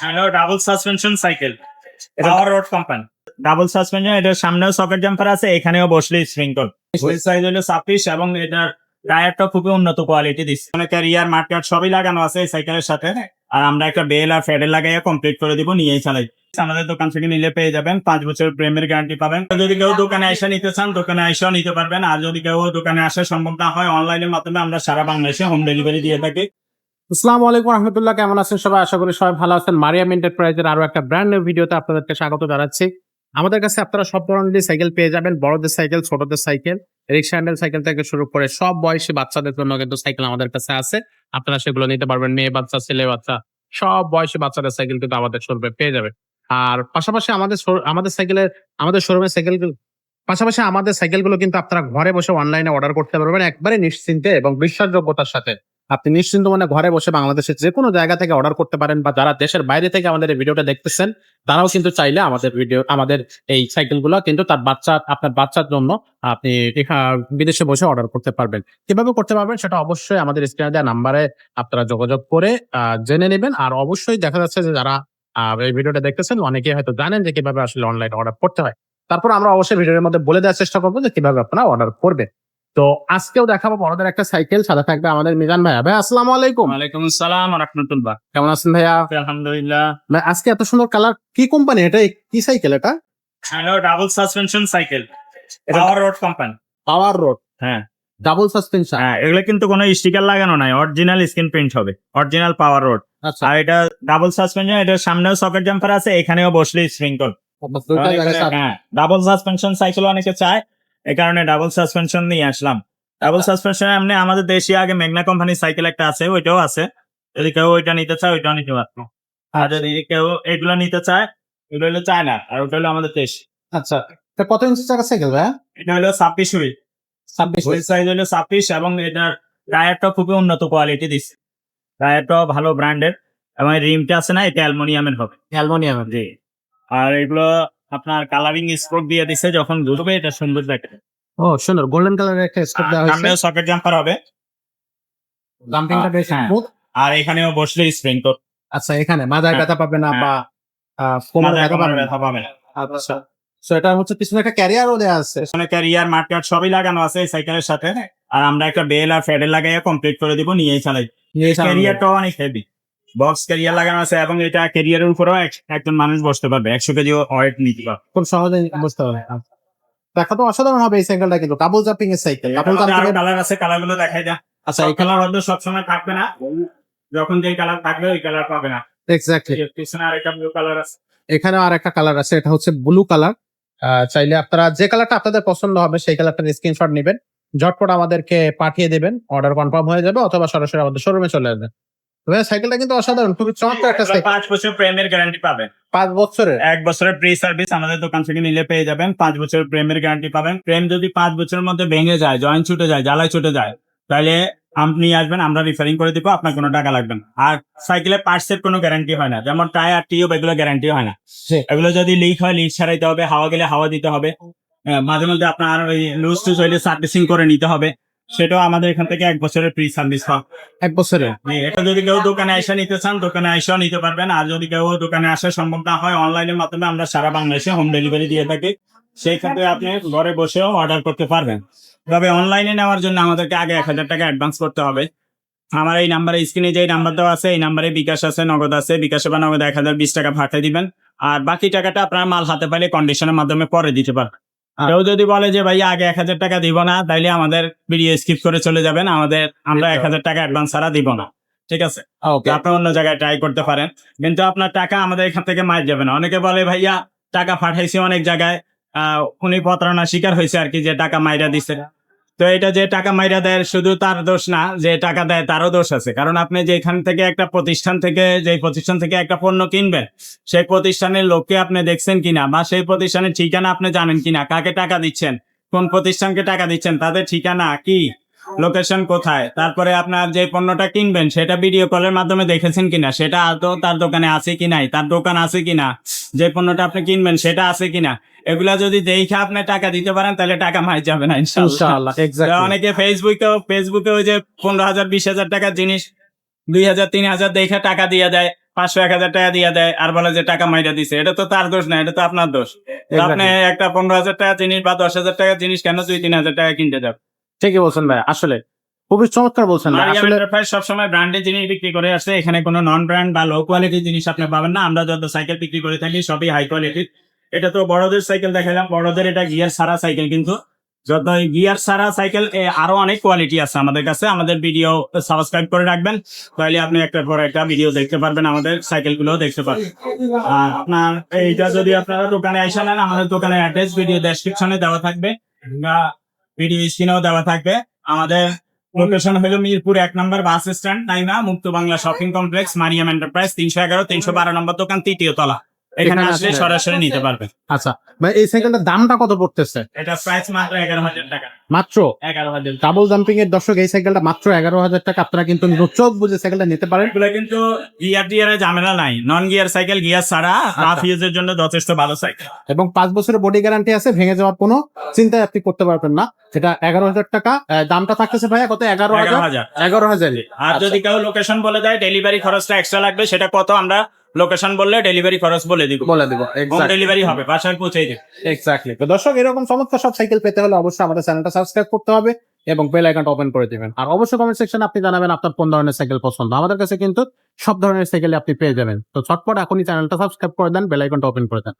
Hello double suspension cycle power road company double suspension এটার সামনেও socket jumper আছে এখানেও বসলে স্প্রিংকল হুইল সাইজ হলো ছাব্বিশ এবং এটার টায়ারটা খুবই উন্নত কোয়ালিটি দিচ্ছে। মানে ক্যারিয়ার মার্কেট সবই লাগানো আছে এই সাইকেলের সাথে। আর আমরা একটা বেল আর ফেডেল লাগাইয়া কমপ্লিট করে দিব নিয়েই চালাই। আমাদের দোকান থেকে নিলে পেয়ে যাবেন পাঁচ বছর প্রেমের গ্যারান্টি পাবেন। যদি কেউ দোকানে এসে নিতে চান দোকানে এসেও নিতে পারবেন। আর যদি কেউ দোকানে আসা সম্ভব না হয় অনলাইনের মাধ্যমে আমরা সারা বাংলাদেশে হোম ডেলিভারি দিয়ে থাকি। আসসালামু আলাইকুম রহমতুল্লাহ, কেমন আছেন সবাই? আশা করি সবাই ভালো আছেন। মারিয়াম এন্টারপ্রাইজের আরও একটা ব্র্যান্ড নিউ ভিডিওতে আপনাদেরকে স্বাগত জানাচ্ছি। আমাদের কাছে আপনারা সব ধরনের সাইকেল পেয়ে যাবেন। বড়দের সাইকেল, ছোটদের সাইকেল, রিক্সা হ্যান্ডেল সাইকেল থেকে শুরু করে সব বয়সী বাচ্চাদের জন্য কিন্তু সাইকেল আমাদের কাছে আছে। আপনারা সেগুলো নিতে পারবেন। মেয়ে বাচ্চা, ছেলে বাচ্চা, সব বয়সী বাচ্চাদের সাইকেল কিন্তু আমাদের শোরুমে পেয়ে যাবে আর পাশাপাশি আমাদের আমাদের সাইকেলের আমাদের শোরুমের সাইকেল পাশাপাশি আমাদের সাইকেলগুলো কিন্তু আপনারা ঘরে বসে অনলাইনে অর্ডার করতে পারবেন। একবারে নিশ্চিন্তে এবং বিশ্বাসযোগ্যতার সাথে। আপনি নিশ্চিন্ত মানে ঘরে বসে বাংলাদেশের যে কোনো জায়গা থেকে অর্ডার করতে পারেন বা যারা দেশের বাইরে থেকে আমাদের এই ভিডিওটা দেখতেছেন, তারাও কিন্তু চাইলে আমাদের ভিডিও আমাদের এই সাইকেলগুলো কিন্তু তার বাচ্চা, আপনার বাচ্চার জন্য আপনি বিদেশে বসে অর্ডার করতে পারবেন। কীভাবে করতে পারবেন সেটা অবশ্যই আমাদের স্ক্রিনে দেওয়া নাম্বারে আপনারা যোগাযোগ করে জেনে নেবেন। আর অবশ্যই দেখা যাচ্ছে যে যারা এই ভিডিওটা দেখতেছেন অনেকে হয়তো জানেন যে কীভাবে আসলে অনলাইন অর্ডার করতে হয়। তারপর আমরা অবশ্যই ভিডিওর মধ্যে বলে দেওয়ার চেষ্টা করব যে কীভাবে আপনারা অর্ডার করবেন। তো আজকেও দেখাবো বড়দের একটা সাইকেল সাথে থাকবে আমাদের মিজান ভাইয়া। ভাই আসসালামু আলাইকুম। ওয়ালাইকুম আসসালাম রহমতুল্লাহ। কেমন আছেন ভাইয়া? আলহামদুলিল্লাহ। ভাই, আজকে এত সুন্দর কালার কি কোম্পানি এটা কি সাইকেল এটা? Hello double suspension cycle power road company power road হ্যাঁ। ডাবল সাসপেনশন হ্যাঁ এগুলো কিন্তু কোনো স্টিকার লাগানো নাই অরিজিনাল স্ক্রিন প্রিন্ট হবে অরিজিনাল পাওয়ার রোড আচ্ছা। আর এটা ডাবল সাসপেনশন এটা সামনেও সকেট জাম্পার আছে এখানেও বসলে স্প্রিংকল ডাবল সাসপেনশন সাইকেল অনেকে চায় এই কারণে ডাবল সাসপেনশন নিয়ে আসলাম। ডাবল সাসপেনশন এমনি আমাদের দেশে আগে মেঘনা কোম্পানির সাইকেল একটা আছে ওইটাও আছে। যদি কেউ ওইটা নিতে চায় ওইটাও নিতে পারব আর যদি কেউ এগুলো নিতে চায় এগুলো হলো চায় না আর ওটা হলো আমাদের দেশ। আচ্ছা তা কত ইঞ্চি চাকা সাইকেল ভাইয়া? এটা হলো ছাব্বিশ হুইল। ছাব্বিশ হুইল। সাইজ হলো ছাব্বিশ এবং এটার টায়ারটা খুবই উন্নত কোয়ালিটি দিচ্ছে টায়ারটাও ভালো ব্র্যান্ডের এবং রিমটা আছে না এটা অ্যালমোনিয়ামের হবে। অ্যালমোনিয়াম জি। আর এগুলো আপনার কালারিং স্ট্রোক দিয়ে দিছে যখন ঘুরবে এটা সুন্দর দেখে ও সুন্দর। গোল্ডেন কালারের একটা স্কোপ দেওয়া হয়েছে। সামনেও সকেট জাম্পার হবে। জাম্পিংটা বেশ হ্যাঁ। আর এখানেও বসলে স্প্রিং তো আচ্ছা এখানে মাথায় হ্যাঁ। ব্যথা পাবে না হ্যাঁ। বা কোমরে ব্যথা পাবে না? ব্যথা পাবে না। আচ্ছা। তো এটা হচ্ছে পিছনে একটা ক্যারিয়ারও দেওয়া আছে। মানে ক্যারিয়ার মার্কেট সবই লাগানো আছে এই সাইকেলের সাথে। আর আমরা একটা বেল আর ফেডেল লাগাইয়া কমপ্লিট করে দিব নিয়েই চালাই। ক্যারিয়ারটাও অনেক হেভি বক্স ক্যারিয়ার লাগানো আছে এবং এটা ক্যারিয়ারের উপরেও একজন মানুষ বসতে পারবে। একশো কেজি ওয়েট নিতে পারবে। খুব সহজে হবে আচ্ছা। দেখা তো অসাধারণ হবে এই সাইকেলটা কিন্তু। ডাবল জাম্পিং এর সাইকেল ডাবল জাম্পিং কালার আছে কালারগুলো দেখাই যা। আচ্ছা এই কালার হয়তো সবসময় থাকবে না। যখন যে কালার থাকবে ওই কালার পাবে না। এক্স্যাক্টলি পিছনে আরেকটা ব্লু কালার আছে। এখানে আর একটা কালার আছে এটা হচ্ছে ব্লু কালার চাইলে আপনারা যে কালারটা আপনাদের পছন্দ হবে সেই কালারটার স্ক্রিনশট নেবেন। ঝটপট আমাদেরকে পাঠিয়ে দেবেন। অর্ডার কনফার্ম হয়ে যাবে অথবা সরাসরি আমাদের শোরুমে চলে আসবেন। সাইকেলটা কিন্তু অসাধারণ খুবই চমৎকার একটা সাইকেল। পাঁচ বছর প্রেমের গ্যারান্টি পাবেন। পাঁচ বছরের? এক বছরের প্রি সার্ভিস আমাদের দোকান থেকে নিলে পেয়ে যাবেন পাঁচ বছর প্রেমের গ্যারান্টি পাবেন। প্রেম যদি পাঁচ বছরের মধ্যে ভেঙে যায় জয়েন্ট ছুটে যায় জ্বালায় ছুটে যায় তাহলে আপনি আসবেন আমরা রিফারিং করে দিব আপনার কোনো টাকা লাগবে না। আর সাইকেলে পার্টসের কোনো গ্যারান্টি হয় না যেমন টায়ার টিউব এগুলো গ্যারান্টি হয় না। এগুলো যদি লিক হয় লিক ছাড়াইতে হবে হাওয়া গেলে হাওয়া দিতে হবে। মাঝে মধ্যে আপনার লুজ টুজ হইলে সার্ভিসিং করে নিতে হবে। সেটাও আমাদের এখান থেকে এক বছরের প্রি সার্ভিস হয়। এক বছরের? এটা যদি কেউ দোকানে এসে নিতে চান দোকানে এসেও নিতে পারবেন। আর যদি কেউ দোকানে আসা সম্ভব না হয় অনলাইনের মাধ্যমে আমরা সারা বাংলাদেশে হোম ডেলিভারি দিয়ে থাকি। সেই ক্ষেত্রে আপনি ঘরে বসেও অর্ডার করতে পারবেন। তবে অনলাইনে নেওয়ার জন্য আমাদেরকে আগে এক হাজার টাকা অ্যাডভান্স করতে হবে। আমার এই নাম্বারে স্ক্রিনে যে নাম্বার দেওয়া আছে এই নাম্বারে বিকাশ আছে নগদ আছে। বিকাশে বা নগদ এক হাজার বিশ টাকা পাঠিয়ে দিবেন। আর বাকি টাকাটা আপনার মাল হাতে পাইলে কন্ডিশনের মাধ্যমে পরে দিতে পারবেন। কেউ যদি বলে যে ভাই আগে এক হাজার টাকা দিব না তাইলে আমাদের ভিডিও স্কিপ করে চলে যাবেন। আমাদের আমরা এক হাজার টাকা অ্যাডভান্স ছাড়া দিব না। ঠিক আছে? ওকে আপনি অন্য জায়গায় ট্রাই করতে পারেন। কিন্তু আপনার টাকা আমাদের এখান থেকে মার যাবে না। অনেকে বলে ভাইয়া টাকা পাঠাইছি অনেক জায়গায়। আহ, উনি প্রতারণা শিকার হয়েছে আর কি যে টাকা মাইরা দিছে। তো এটা যে টাকা মাইরা দেয় শুধু তার দোষ না, যে টাকা দেয় তারও দোষ আছে। কারণ আপনি যেখান থেকে একটা প্রতিষ্ঠান থেকে যে প্রতিষ্ঠান থেকে একটা পণ্য কিনবেন, সেই প্রতিষ্ঠানের লোককে আপনি দেখছেন কিনা বা সেই প্রতিষ্ঠানের ঠিকানা আপনি জানেন কিনা, কাকে টাকা দিচ্ছেন, কোন প্রতিষ্ঠানকে টাকা দিচ্ছেন, তাদের ঠিকানা কি? লোকেশন কোথায়? তারপরে আপনার যে পণ্যটা কিনবেন সেটা ভিডিও কলের মাধ্যমে দেখেছেন কিনা? সেটা আদৌ তার দোকানে আছে কি নাই? তার দোকান আছে কিনা? যে পণ্যটা আপনি কিনবেন সেটা আছে কিনা? এগুলা যদি দেখে আপনি টাকা দিতে পারেন তাহলে টাকা মাই যাবে না ইনশাআল্লাহ। অনেকে ফেসবুকে ফেসবুকে ওই যে পনেরো হাজার বিশ হাজার টাকার জিনিস দুই হাজার তিন হাজার দেখে টাকা দিয়ে দেয় পাঁচশো এক হাজার টাকা দিয়ে দেয় আর বলে যে টাকা মাইরা দিছে এটা তো তার দোষ না এটা তো আপনার দোষ। আপনি একটা পনেরো হাজার টাকা জিনিস বা দশ হাজার টাকা জিনিস কেন দুই তিন হাজার টাকা কিনতে যাবেন? ঠিকই বলছেন ভাই আসলে। খুবই চমৎকার বলছেন সবসময় ব্র্যান্ডের জিনিস বিক্রি করে আসছে এখানে কোনো নন ব্র্যান্ড বা লো কোয়ালিটির জিনিস আপনি পাবেন না। আমরা যত সাইকেল বিক্রি করে থাকি সবই হাই কোয়ালিটির এটা তো বড়দের সাইকেল দেখালাম বড়দের এটা গিয়ার সারা সাইকেল কিন্তু যত গিয়ার সারা সাইকেল আরও অনেক কোয়ালিটি আছে আমাদের কাছে। আমাদের ভিডিও সাবস্ক্রাইব করে রাখবেন তাহলে আপনি একটার পর একটা ভিডিও দেখতে পারবেন আমাদের সাইকেলগুলো দেখতে পারবেন। আর আপনার এইটা যদি আপনারা দোকানে এসে নেন আমাদের দোকানের অ্যাড্রেস ভিডিও ডেসক্রিপশনে দেওয়া থাকবে। ভিডিও স্ক্রিনেও দেওয়া থাকবে। আমাদের লোকেশন হলো মিরপুর এক নম্বর bus stand Naima, Mukta Bangla shopping complex Mariam enterprise তিনশো এগারো, তিনশো বারো নম্বর দোকান, তৃতীয় তলা। এখানে আসলে সরাসরি নিতে পারবেন। আচ্ছা ভাই এই সাইকেলটার দামটা কত পড়তেছে? এটা প্রাইস মাত্র এগারো হাজার টাকা। মাত্র? এগারো হাজার ডাবল জাম্পিং এর দর্শক এই সাইকেলটা মাত্র এগারো হাজার টাকা। আপনারা কিন্তু চোখ বুঝে সাইকেলটা নিতে পারেন। এগুলো কিন্তু গিয়ার ঝামেলা নাই। নন গিয়ার সাইকেল গিয়ার ছাড়া হাফ ইউজের জন্য যথেষ্ট ভালো সাইকেল এবং পাঁচ বছরের বডি গ্যারান্টি আছে ভেঙে যাওয়ার কোনো চিন্তায় আপনি করতে পারবেন না। সেটা এগারো হাজার টাকা। দামটা থাকতেছে ভাইয়া কত? এগারো হাজার? হাজার। এগারো হাজারই। আর যদি কেউ লোকেশন বলে দেয় ডেলিভারি খরচটা এক্সট্রা লাগবে সেটা কত আমরা লোকেশন বললে ডেলিভারি খরচ বলে দিব। বলে দিব হোম ডেলিভারি হবে বাসায় পৌঁছে দেবে। এক্স্যাক্টলি তো দর্শক এরকম চমৎকার সব সাইকেল পেতে হলে অবশ্যই আমাদের চ্যানেলটা সাবস্ক্রাইব করতে হবে এবং বেল আইকনটা ওপেন করে দিবেন। আর অবশ্যই কমেন্ট সেকশনে আপনি জানাবেন আপনার কোন ধরনের সাইকেল পছন্দ। আমাদের কাছে কিন্তু সব ধরনের সাইকেল আপনি পেয়ে যাবেন। তো চটপট এখনই চ্যানেলটা সাবস্ক্রাইব করে দেন বেল আইকনটা ওপেন করে দেন।